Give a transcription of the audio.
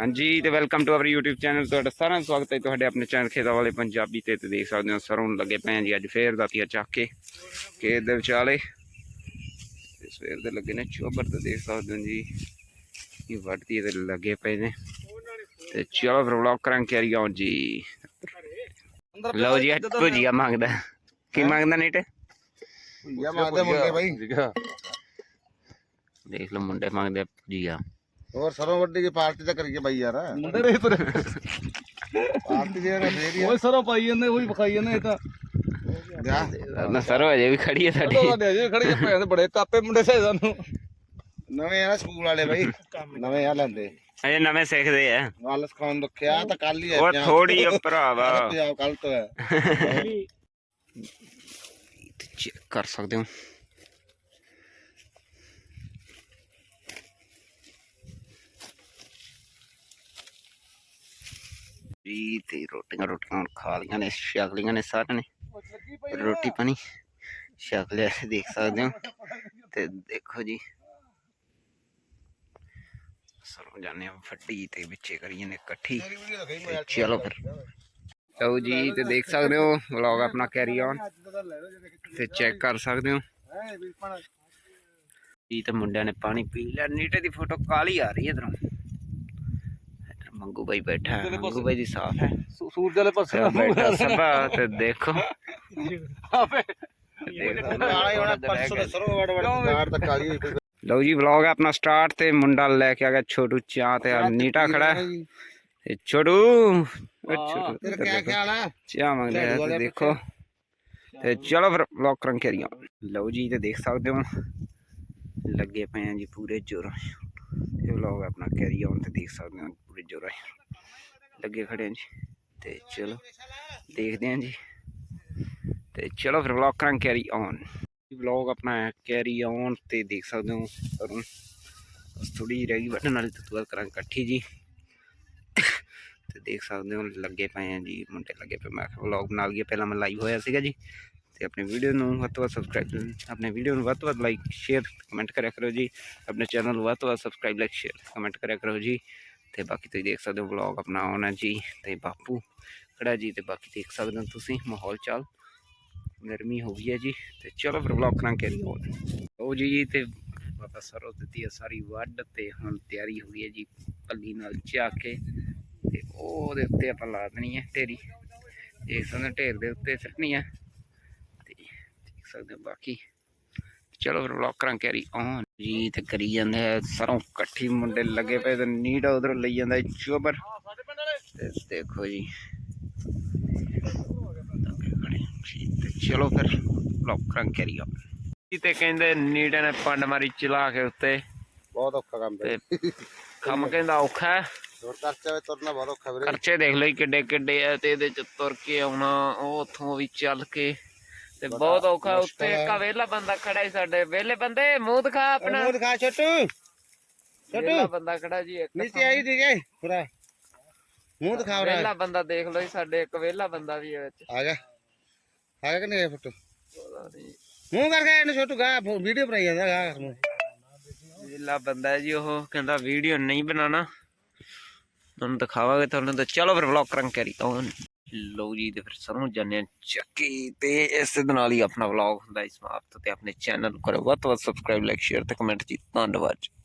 ਹਾਂਜੀ ਤੇ welcome to our YouTube channel ਤੁਹਾਡਾ ਸਾਰਿਆਂ ਦਾ ਸਵਾਗਤ ਹੈ ਤੁਹਾਡੇ ਆਪਣੇ ਚੈਨਲ ਖੇਤਾਂ ਵਾਲੇ ਪੰਜਾਬੀ ਤੇ ਤੇ ਦੇਖ ਸਕਦੇ ਹੋ ਸਰੋਂ ਲੱਗੇ ਪਏ ਜੀ ਅੱਜ ਫੇਰ ਦਾਤੀਆਂ ਚੱਕ ਕੇ ਖੇਤ ਦੇ ਵਿਚਾਲੇ। ਤੇ ਸਵੇਰ ਦੇ ਲੱਗੇ ਨੇ ਚੋਬਰ ਤੇ ਦੇਖ ਸਕਦੇ ਹੋ ਜੀ ਇਹ ਵੱਢਦੀ ਤੇ ਲੱਗੇ ਪਏ ਨੇ। ਤੇ ਚਲੋ ਫਿਰ ਵਲੌਗ ਕਰਾਂ ਕੈਰੀ ਆਨ ਜੀ। ਲਓ ਜੀ ਅੱਜ ਭੁਜੀਆ ਮੰਗਦਾ। ਕੀ ਮੰਗਦਾ ਨੀਟ? ਭੁਜੀਆ ਮੰਗਦੇ ਮੁੰਡੇ ਬਾਈ। ਦੇਖ ਲਓ ਮੁੰਡੇ ਮੰਗਦੇ ਆ ਭੁਜੀਆ। ਹੋਰ ਸਰੋਂ ਵੱਡੀ ਦੀ ਪਾਰਟੀ ਤਾਂ ਕਰੀਏ ਬਾਈ ਯਾਰ। ਮੁੰਡੇ ਪਰ ਪਾਰਟੀ ਦੇ ਯਾਰ ਫੇਰ ਹੀ ਉਹ ਸਰੋਂ ਪਾਈ ਜਾਂਦੇ ਉਹੀ ਵਿਖਾਈ ਜਾਂਦੇ ਇਹ ਤਾਂ। ਜਾ। ਨਾ ਸਰੋ ਅਜੇ ਵੀ ਖੜੀ ਹੈ ਸਾਡੀ। ਸਾਡੇ ਅਜੇ ਖੜੇ ਭੈਣ ਦੇ ਬੜੇ ਕਾਪੇ ਮੁੰਡੇ ਸੇ ਸਾਨੂੰ। ਨਵੇਂ ਆ ਨਾ ਸਕੂਲ ਵਾਲੇ ਬਾਈ ਨਵੇਂ ਆ ਲੈਂਦੇ। ਅਜੇ ਨਵੇਂ ਸਿੱਖਦੇ ਆ। ਗੱਲ ਸਿਖਾਉਣ ਰੱਖਿਆ ਤਾਂ ਕੱਲ ਹੀ ਉਹ ਥੋੜੀ ਆ ਭਰਾਵਾ। ਕੱਲ ਤੋਂ ਹੈ ਚੈੱਕ ਕਰ ਸਕਦੇ ਹੋ। ਜੀ ਤੇ ਰੋਟੀਆਂ ਰੋਟੀਆਂ ਹੁਣ ਖਾ ਲਈਆਂ ਨੇ ਛਕ ਨੇ ਸਾਰਿਆਂ ਨੇ। ਰੋਟੀ ਪਾਣੀ ਛਕ ਲਿਆ ਦੇਖ ਸਕਦੇ ਹੋ। ਤੇ ਦੇਖੋ ਜੀ। ਸਰੋਂ ਜਾਣੇ ਫੱਟੀ ਤੇ ਵਿੱਚੇ ਕਰੀਏ ਨੇ ਇਕੱਠੀ। ਚਲੋ ਫਿਰ। ਲਓ ਜੀ ਤੇ ਦੇਖ ਸਕਦੇ ਹੋ ਵਲੌਗ ਆਪਣਾ ਕੈਰੀ ਔਨ ਤੇ ਚੈੱਕ ਕਰ ਸਕਦੇ ਹੋ। ਜੀ ਤੇ ਮੁੰਡਿਆਂ ਨੇ ਪਾਣੀ ਪੀ ਲਿਆ ਨੀਟੇ ਦੀ ਫੋਟੋ ਕਾਲੀ ਆ ਰਹੀ ਹੈ ਇਧਰ। ਮੰਗੂ ਬਾਈ ਬੈਠਾ ਹੈ ਮੰਗੂ ਬਾਈ ਦੀ ਸਾਫ਼ ਹੈ। ਸੂਰਜ ਵਾਲੇ ਪਾਸੇ ਤੇ ਬੈਠਾ ਸਭਾ ਤੇ ਦੇਖੋ। ਆਪੇ। ਕਾਲਾ ਹੀ ਹੋਣਾ ਪਰਸੋਂ ਦੇ ਸਰੋਂ ਵੜ ਵੜ ਗਾੜ ਤਾਂ ਕਾਲੀ ਹੋਈ ਪਈ। ਲਓ ਜੀ ਵਲੌਗ ਆਪਣਾ ਸਟਾਰਟ ਤੇ ਮੁੰਡਾ ਲੈ ਕੇ ਆ ਗਿਆ ਛੋਟੂ ਚਾਹ ਤੇ ਆ ਨੀਟਾ ਖੜਾ। ਹੈ ਤੇ ਛੋਟੂ ਉਹ ਛੋਟੂ ਤੇਰਾ ਇੱਧਰ ਕੀ ਦੇਖੋ। ਖਿਆਲ ਚਾਹ ਤੇ ਦੇਖੋ। ਤੇ ਚਲੋ ਫਿਰ ਵਲੌਗ ਕਰਾਂ ਕਰੀਏ ਲਓ ਜੀ ਤੇ ਦੇਖ ਸਕਦੇ ਹੋ। ਲੱਗੇ ਪਏ ਆ ਜੀ ਪੂਰੇ ਜੋਰਾਂ ਇਹ ਵਲੌਗ ਆਪਣਾ ਕੈਰੀ ਆਨ ਤੇ ਦੇਖ ਸਕਦੇ ਹੋ। ਜੋਰਾਂ ਲੱਗੇ ਖੜੇ ਹਾਂ ਜੀ। ਤੇ ਚਲੋ, ਦੇਖਦੇ ਹਾਂ ਜੀ। ਤੇ ਚਲੋ ਫਿਰ ਵਲੌਗ ਕਰਾਂ ਕੈਰੀ ਔਨ ਵਲੌਗ ਆਪਣਾ ਕੈਰੀ ਔਨ ਤੇ ਦੇਖ ਸਕਦੇ ਹੋ ਸਰੋਂ ਬਸ ਥੋੜੀ ਜਿਹੀ ਰਹਿ ਗਈ, ਵੱਢਣ ਵਾਲੀ, ਤੇ ਕਰਾਂ ਇਕੱਠੀ ਜੀ। ਤੇ ਦੇਖ ਸਕਦੇ ਹੋ, ਲੱਗੇ ਪਏ ਆ ਜੀ, ਮੁੰਡੇ ਲੱਗੇ ਪਏ। ਮੈਂ ਵਲੌਗ ਬਣਾ ਲਈਏ, ਪਹਿਲਾਂ ਮੈਂ ਲਾਈਵ ਹੋਇਆ ਸੀਗਾ ਜੀ। ਤੇ ਆਪਣੀ ਵੀਡੀਓ ਨੂੰ ਵੱਧ ਤੋਂ ਵੱਧ ਸਬਸਕ੍ਰਾਈਬ ਆਪਣੇ ਵੀਡੀਓ ਨੂੰ ਵੱਧ ਤੋਂ ਵੱਧ ਲਾਈਕ ਸ਼ੇਅਰ ਕਮੈਂਟ ਕਰਿਆ ਕਰੋ ਜੀ। ਆਪਣੇ ਚੈਨਲ ਨੂੰ ਵੱਧ ਤੋਂ ਵੱਧ ਸਬਸਕ੍ਰਾਈਬ ਲਾਈਕ ਸ਼ੇਅਰ ਕਮੈਂਟ ਕਰਿਆ ਕਰੋ ਜੀ। ਤੇ ਬਾਕੀ ਤੁਸੀਂ ਦੇਖ ਸਕਦੇ ਹੋ ਵਲੌਗ ਆਪਣਾ ਆਉਣਾ ਜੀ ਤੇ ਬਾਪੂ ਖੜਾ ਜੀ ਤੇ ਬਾਕੀ ਦੇਖ ਸਕਦੇ ਹੋ ਤੁਸੀਂ ਮਾਹੌਲ ਚਾਲ। ਗਰਮੀ ਹੋ ਗਈ ਹੈ ਜੀ ਤੇ ਚਲੋ ਫਿਰ ਵਲੌਗ ਕਰਾਂ ਕੈਰੀ ਔਨ ਉਹ ਜੀ ਤੇ ਬਾਬਾ ਸਰੋਂ ਦਿੱਤੀ ਹੈ ਸਾਰੀ ਵੱਢ ਤੇ ਹੁਣ ਤਿਆਰੀ ਹੋ ਗਈ ਹੈ ਜੀ ਪੱਲੀ ਨਾਲ ਚਾ ਕੇ ਤੇ ਉਹਦੇ ਉੱਤੇ ਆਪਾਂ ਲਾ ਦੇਣੀ ਹੈ ਢੇਰੀ। ਦੇਖ ਸਕਦੇ ਹੋ ਢੇਰ ਦੇ ਉੱਤੇ ਸਿੱਟਣੀ ਹੈ ਤੇ ਦੇਖ ਸਕਦੇ ਹੋ ਬਾਕੀ। ਚਲੋ ਫਿਰ ਵਲੌਗ ਕਰਾਂ ਕੈਰੀ ਔਨ ਜੀ ਤੇ ਕਰੀ ਜਾਂਦੇ ਆ ਸਰੋਂ ਇਕੱਠੀ ਮੁੰਡੇ ਲੱਗੇ ਪਏ ਤੇ ਨੀੜਾ ਉਧਰ ਲਈ ਜਾਂਦਾ ਚੋਬਰ। ਤੇ ਦੇਖੋ ਜੀ। ਚਲੋ ਫਿਰ ਵਲੌਗ ਕਰਾਂ ਕੈਰੀ ਔਨ ਜੀ ਤੇ ਕਹਿੰਦੇ ਨੀੜੇ ਨੇ ਪੰਡ ਮਾਰੀ ਚਲਾ ਕੇ ਉੱਤੇ। ਬਹੁਤ ਔਖਾ ਕੰਮ ਤੇ ਤੇ ਕੰਮ ਕਹਿੰਦਾ ਔਖਾ ਹੈ। ਖਰਚਾ ਵੇ ਤੁਰਨਾ ਬਹੁਤ ਔਖਾ ਵੀਰੇ। ਖਰਚੇ ਦੇਖ ਲਈ ਕਿੱਡੇ ਕਿੱਡੇ ਆ ਤੇ ਇਹਦੇ ਚ ਤੁਰ ਕੇ ਆਉਣਾ ਉਹ ਉੱਥੋਂ ਵੀ ਚੱਲ ਕੇ। ਤੇ ਬਹੁਤ ਔਖਾ ਉੱਤੇ ਇੱਕ ਆ ਵਿਹਲਾ ਬੰਦਾ ਖੜਾ ਹੀ ਸਾਡੇ ਵਿਹਲੇ ਬੰਦੇ ਮੂੰਹ ਦਿਖਾ ਆਪਣਾ। ਮੂੰਹ ਦਿਖਾ ਛੋਟੂ। ਵਿਹਲਾ ਬੰਦਾ ਖੜਾ ਜੀ ਇੱਕ ਨੀਚੇ ਆਈ ਦੀਗੇ ਪੂਰਾ ਮੂੰਹ ਦਿਖਾ ਰਿਹਾ ਵਿਹਲਾ ਬੰਦਾ ਦੇਖ ਲਓ ਜੀ ਸਾਡੇ ਇੱਕ ਵਿਹਲਾ ਬੰਦਾ ਵੀ ਹੈ ਵਿੱਚ। ਆ ਗਿਆ। ਆ ਗਿਆ ਕਿ ਨਹੀਂ ਫੋਟੋ? ਮੂੰਹ ਕਰਕੇ ਇਹਨੂੰ ਛੋਟੂ ਗਾ ਵੀਡੀਓ ਬਣਾਈ ਜਾਂਦਾ ਗਾ ਮੂੰਹ। ਵਿਹਲਾ ਬੰਦਾ ਹੈ ਜੀ ਉਹ ਕਹਿੰਦਾ ਵੀਡੀਓ ਨਹੀਂ ਬਣਾਣਾ ਤੁਹਾਨੂੰ ਦਿਖਾਵਾਂਗੇ ਤੁਹਾਨੂੰ ਤਾਂ। ਚਲੋ ਫਿਰ ਵਲੌਗ ਕਰਾਂ ਕਰੀ ਔਨ ਲੋ ਜੀ, ਤੇ ਫਿਰ ਸਰੋਂ ਜਾਣੇ ਚੱਕੀ। ਤੇ ਇਸ ਦੇ ਨਾਲ ਹੀ ਆਪਣਾ ਵਲੌਗ ਹੁੰਦਾ ਇਸ ਸਮਾਪਤ, ਤੇ ਆਪਣੇ ਚੈਨਲ ਨੂੰ ਕਰੋ ਵੱਧ ਤੋਂ ਵੱਧ ਸਬਸਕ੍ਰਾਈਬ ਲਾਈਕ ਸ਼ੇਅਰ ਤੇ ਕਮੈਂਟ ਜੀ। ਧੰਨਵਾਦ ਜੀ।